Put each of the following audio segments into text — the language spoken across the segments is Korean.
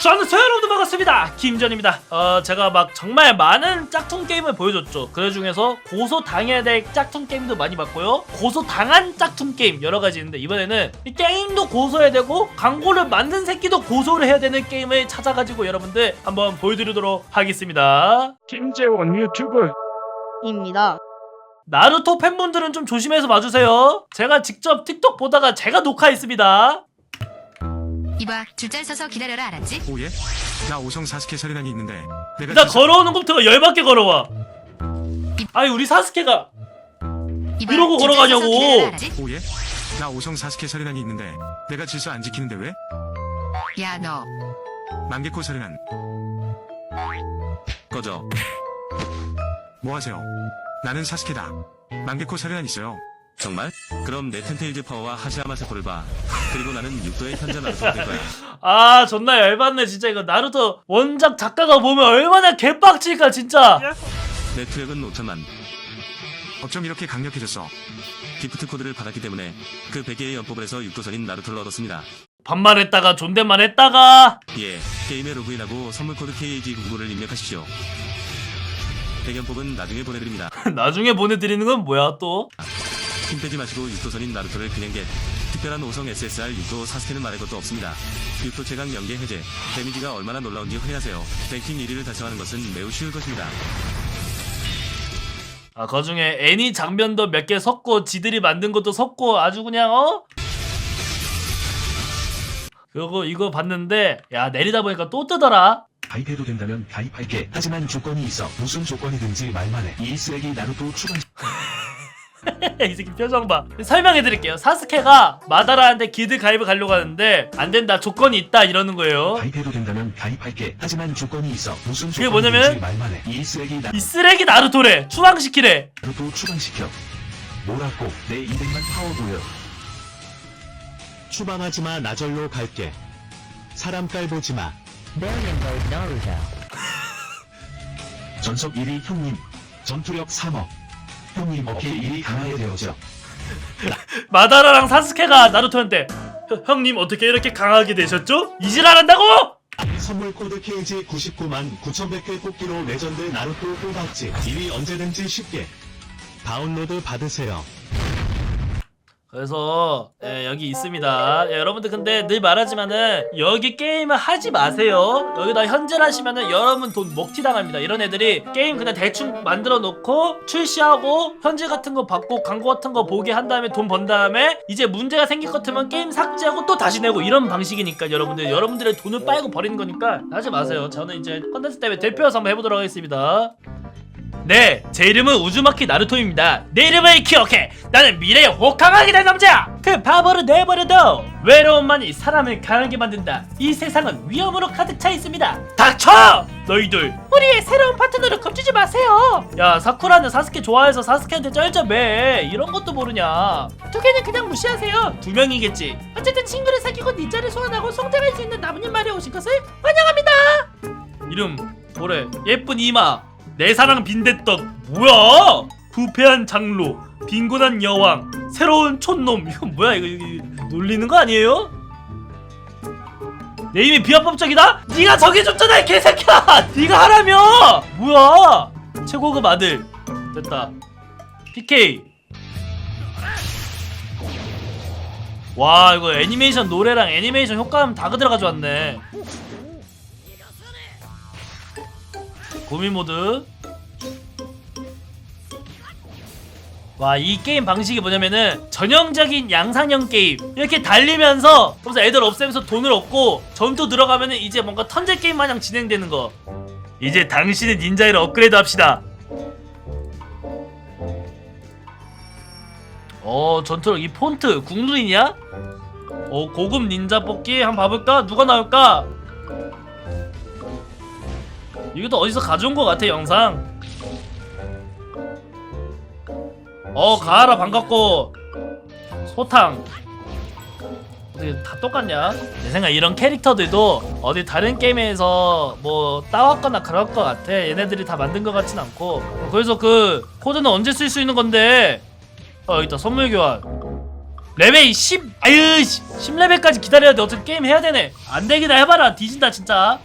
저는 여러분들 반갑습니다. 김전입니다. 어 제가 막 정말 많은 짝퉁 게임을 보여줬죠. 그 중에서 고소 당해야 될 짝퉁 게임도 많이 봤고요. 고소 당한 짝퉁 게임 여러 가지 있는데 이번에는 이 게임도 고소해야 되고 광고를 만든 새끼도 고소를 해야 되는 게임을 찾아가지고 여러분들 한번 보여드리도록 하겠습니다. 김재원 유튜브. 입니다. 나루토 팬분들은 좀 조심해서 봐주세요. 제가 직접 틱톡 보다가 제가 녹화했습니다 이봐 줄잘 서서 기다려라 알았지? 오예? 나 오성 사스케 서리난이 있는데 내가 나 진짜- 걸어오는 것부터가 열받게 걸어와 아니 우리 사스케가 이봐 이러고 줄잘 걸어가냐고. 서서 기다려라 알았지? 오예? 나 오성 사스케 서리난이 있는데 내가 질서 안 지키는데 왜? 야 너 만개코 서리난 꺼져 뭐 하세요? 나는 사스케다 만개코 서리난 있어요 정말? 그럼 내 텐테일즈 파워와 하시야마 세코를 봐. 그리고 나는 육도의 현재 나루토가 될 거야. 아 존나 열받네 진짜 이거 나루토 원작 작가가 보면 얼마나 개빡칠까 진짜 내 투력은 5천만. 어쩜 이렇게 강력해졌어 기프트 코드를 받았기 때문에 그 100개의 연법을 해서 육도선인 나루토를 얻었습니다. 반말했다가 존댓말 했다가 예, 게임에 로그인하고 선물 코드 KAG99를 입력하십시오. 대연법은 나중에 보내드립니다. 나중에 보내드리는 건 뭐야 또 힘 빼지 마시고 육도선인 나루토를 그냥 겟. 특별한 5성 SSR 육도 사스케는 말할 것도 없습니다. 육도 최강 연계 해제. 데미지가 얼마나 놀라운지 확인하세요. 랭킹 1위를 달성하는 것은 매우 쉬울 것입니다. 아, 그 중에 애니 장면도 몇 개 섞고 지들이 만든 것도 섞고 아주 그냥 어? 그리고 이거 봤는데 야 내리다 보니까 또 뜨더라 가입해도 된다면 가입할게. 하지만 조건이 있어. 무슨 조건이든지 말만 해. 이 쓰레기 나루토 추가 이 새끼 표정 봐 설명해 드릴게요 사스케가 마다라한테 기드 가입을 가려고 하는데 안 된다 조건이 있다 이러는 거예요 가입해도 된다면 가입할게. 하지만 조건이 있어. 무슨 그게 조건이든지 뭐냐면 말만 해. 이 쓰레기 나- 이 쓰레기 나루토래 추방시키래 나루토 추방시켜. 뭐라고? 내 200만 파워 보여. 추방하지 마, 나절로 갈게. 사람 깔보지 마. 전속 1위 형님. 전투력 3억. 형님 어깨 1위 강화에 되어져. 마다라랑 사스케가 나루토한테 "형- 형님 어떻게 이렇게 강하게 되셨죠? 이질한다고? 선물 코드 KG 99만 9100개 뽑기로 레전드 나루토 뽑았지. 이리 언제든지 쉽게. 다운로드 받으세요. 그래서 예, 여기 있습니다. 예, 여러분들 근데 늘 말하지만은 여기 게임을 하지 마세요. 여기다 현질하시면은 여러분 돈 먹튀 당합니다. 이런 애들이 게임 그냥 대충 만들어 놓고 출시하고 현질 같은 거 받고 광고 같은 거 보게 한 다음에 돈 번 다음에 이제 문제가 생길 것 같으면 게임 삭제하고 또 다시 내고 이런 방식이니까 여러분들 여러분들의 돈을 빨고 버리는 거니까 하지 마세요. 저는 이제 컨텐츠 때문에 대표여서 한번 해보도록 하겠습니다. 네, 제 이름은 우즈마키 나루토입니다. 내 이름을 기억해. 나는 미래에 호강하게 될 남자. 그 바보를 내버려둬. 외로움만이 사람을 강하게 만든다. 이 세상은 위험으로 가득 차 있습니다. 닥쳐! 너희들. 우리의 새로운 파트너를 겁주지 마세요. 야, 사쿠라는 사스케 좋아해서 사스케한테 쩔쩔매. 이런 것도 모르냐. 두 개는 그냥 무시하세요. 두 명이겠지. 어쨌든 친구를 사귀고 니자를 소환하고 성장할 수 있는 나무님 말에 오신 것을 환영합니다. 이름 뭐래? 예쁜 이마. 내 사랑 빈대떡 뭐야? 부패한 장로, 빈곤한 여왕, 새로운 촌놈 이건 뭐야 이거, 이거 놀리는 거 아니에요? 내 이름이 비합법적이다? 네가 정해줬잖아 이 개새끼야! 네가 하라며! 뭐야? 최고급 아들 됐다 PK 와 이거 애니메이션 노래랑 애니메이션 효과음 다 그대로 가져왔네 고민 모드 와 이 게임 방식이 뭐냐면은 전형적인 양상형 게임 이렇게 달리면서 그래서 애들 없애면서 돈을 얻고 전투 들어가면은 이제 뭔가 턴제 게임 마냥 진행되는 거 이제 당신의 닌자를 업그레이드 합시다 어 전투력 이 폰트 국룰이냐? 어 고급 닌자 뽑기 한번 봐볼까? 누가 나올까? 이것도 어디서 가져온 것 같아 영상? 어 가하라 반갑고. 소탕. 어떻게 다 똑같냐? 내 생각 이런 캐릭터들도 어디 다른 게임에서 뭐 따왔거나 그럴 것 같아. 얘네들이 다 만든 것 같진 않고. 그래서 그 코드는 언제 쓸 수 있는 건데? 어 여기 선물 교환. 레벨 10 아유 10, 레벨까지 기다려야 돼. 어떻게 게임 해야 되네. 안 되기나 해봐라. 뒤진다 진짜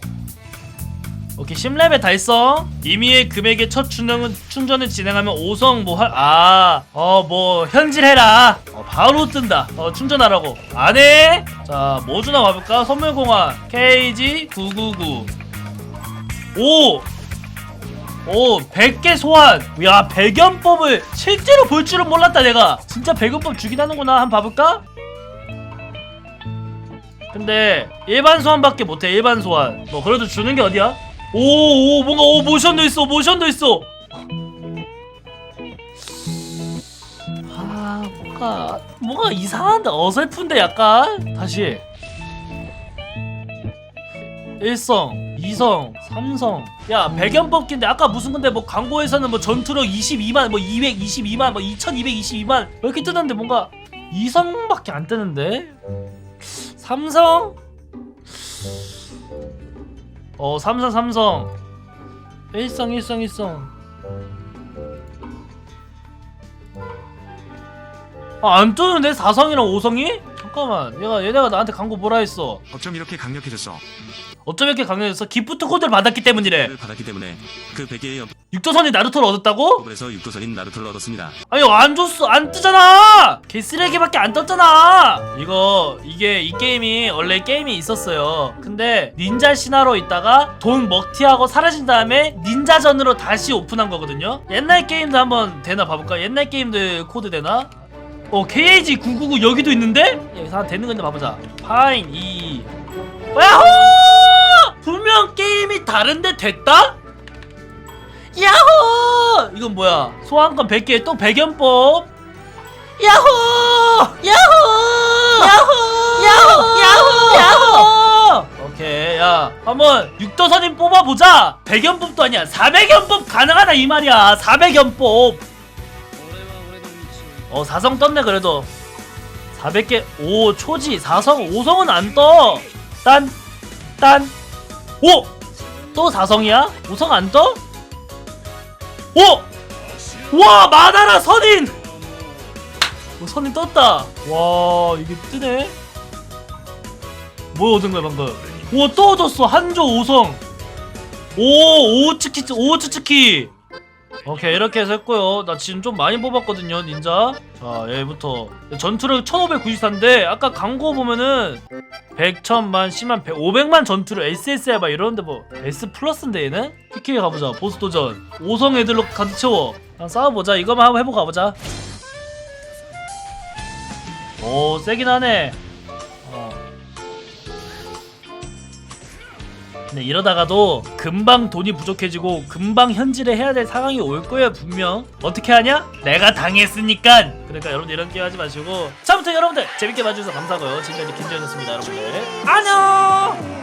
오케이 10레벨 달성 이미의 금액의 첫 충전은, 충전을 진행하면 5성 뭐할아어뭐 현질해라. 어, 바로 뜬다. 어 충전하라고. 안해? 자뭐 주나 봐볼까? 선물공환 KG 999 오! 오 100개 소환. 야 배견법을 실제로 볼 줄은 몰랐다 내가. 진짜 배견법 주긴 하는구나. 한 번 봐볼까? 근데 일반 소환밖에 못해 일반 소환. 뭐 그래도 주는 게 어디야? 오 오 뭔가 오 모션도 있어 모션도 있어 아 뭔가 뭔가 이상한데 어설픈데 약간 다시 1성, 2성, 3성. 야, 배견 뽑기인데 아까 무슨 근데 뭐 광고에서는 뭐 전투력 22만, 뭐 222만, 뭐 2222만 이렇게 뜨는데 뭔가 2성밖에 안 뜨는데? 3성? 어, 3성, 3성. 1성, 1성, 1성. 아, 안 뜨는데? 4성이랑 5성이? 잠깐만. 얘가, 얘네가 나한테 광고 뭐라 했어? 어쩜 이렇게 강력해졌어? 어쩜 이렇게 강력해서 기프트 코드를 받았기 때문이래. 를 받았기 때문에 그 100개의 육도선이 나루토를 얻었다고? 연법에서 육도선인 나루토를 얻었습니다. 아니 안 줬어 안 뜨잖아 개쓰레기밖에 안 떴잖아 이거 이게 이 게임이 원래 게임이 있었어요 근데 닌자 신화로 있다가 돈 먹튀하고 사라진 다음에 닌자전으로 다시 오픈한 거거든요 옛날 게임도 한번 되나 봐볼까 옛날 게임들 코드 되나 어 KAG 999 여기도 있는데 여기서 한 되는 건데 봐보자 파인 2 야호 분명 게임이 다른데 됐다? 야호! 이건 뭐야? 소환권 100개 또 배견법. 야호! 야호! 야호! 야호! 야호! 야호! 오케이, 야, 한번 육도선임 뽑아보자. 배견법도 아니야. 4배견법 가능하다 이 말이야. 4배견법. 어, 4성 떴네 그래도. 400개, 오 초지 4성, 5성은 안 떠. 딴, 딴, 오! 또 4성이야? 5성 안 떠? 오! 와 마나라 선인! 오, 선인 떴다 와 이게 뜨네 뭐야 얻은 거야 방금 오또 얻었어 한조 5성 오 오츠키 오츠츠키 오케이 이렇게 해서 했고요. 나 지금 좀 많이 뽑았거든요 닌자. 자 얘부터. 전투력 1594인데 아까 광고 보면은 100, 1000만, 10만, 100, 500만 전투를 SSR 막 이러는데 뭐 S 플러스인데 얘는? PK 가보자. 보스 도전. 5성 애들로 가득 채워. 한 싸워보자. 이거만 한번 해보고 가보자. 오 세긴 하네 근데 이러다가도 금방 돈이 부족해지고 금방 현질을 해야 될 상황이 올 거예요 분명. 어떻게 하냐? 내가 당했으니까. 그러니까 여러분들 이런 게임 하지 마시고. 자 아무튼 여러분들 재밌게 봐주셔서 감사하고요. 지금까지 김지현이었습니다 여러분들. 안녕